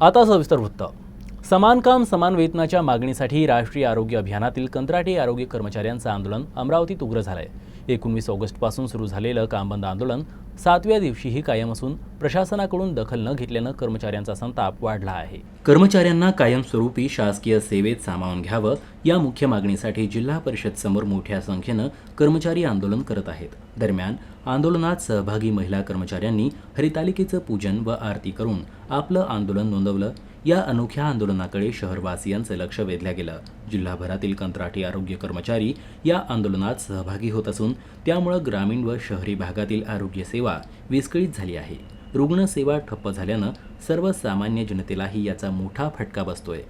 आता सविस्तर वृत्त. समान काम समान वेतनाच्या मागणीसाठी राष्ट्रीय आरोग्य अभियानातील कंत्राटी आरोग्य कर्मचाऱ्यांचं आंदोलन अमरावतीत उग्र झालंय. एकोणवीस ऑगस्टपासून सुरू झालेलं कामबंद आंदोलन सातव्या दिवशीही कायम असून प्रशासनाकडून दखल न घेतल्यानं कर्मचाऱ्यांचा संताप वाढला आहे. कर्मचाऱ्यांना कायमस्वरूपी शासकीय सेवेत सामावून घ्यावं या मुख्य मागणीसाठी जिल्हा परिषद समोर मोठ्या संख्येनं कर्मचारी आंदोलन करत आहेत. दरम्यान आंदोलनात सहभागी महिला कर्मचाऱ्यांनी हरितालिकेचं पूजन व आरती करून आपलं आंदोलन नोंदवलं. या अनोख्या आंदोलनाकडे शहरवासियांचं लक्ष वेधलं गेलं. जिल्हाभरातील कंत्राटी आरोग्य कर्मचारी या आंदोलनात सहभागी होत असून त्यामुळं ग्रामीण व शहरी भागातील आरोग्य सेवा विस्कळीत झाली आहे. रुग्णसेवा ठप्प झाल्यानं सर्वसामान्य जनतेलाही याचा मोठा फटका बसतोय.